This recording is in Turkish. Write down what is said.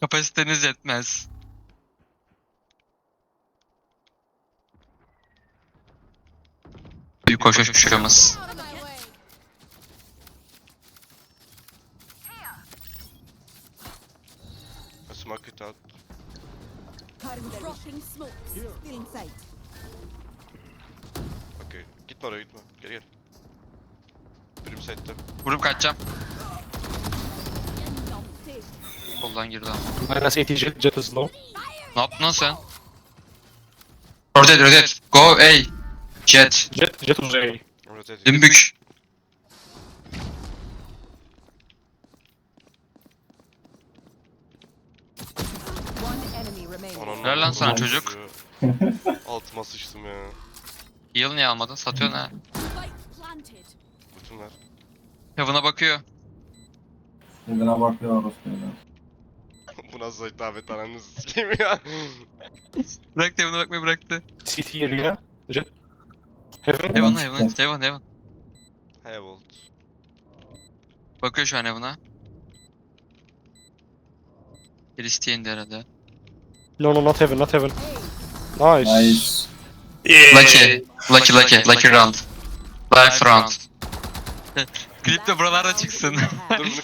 Kapasiteniz yetmez. Büyük koşuşmuşumuz. I smoke it out. Okey. Gitme oraya gitme. Geri gel. Birim site'de. Vurup kaçacağım. Koldan girdi ama. Minus 80 jet, jet is low. Ne yaptın lan sen? Rotate rotate. Go A. Jet. Jet, jet was A. Rotate. Dümbük. One enemy remaining. Ananı Ver lan sana çocuk. Altıma sıçtım ya. Heal niye almadın? Satıyorsun ha. Spike planted. Bütün ver. Heaven'a bakıyor. Evine bakıyor orospu evine. Bu nasıl hitap ananızı sikeyim ya. Bıraktı Heaven'a bakmayı bıraktı. CT. Jet. Heaven. Heaven. Heaven Heaven Heaven. Heavold. Bakıyor şu an Heaven'a. Birisi indi herhalde. No, no, not heaven, not heaven. Nice. Nice. Lucky. Lucky lucky. Lucky round. Life round. Klip de buralarda çıksın. Dur bunu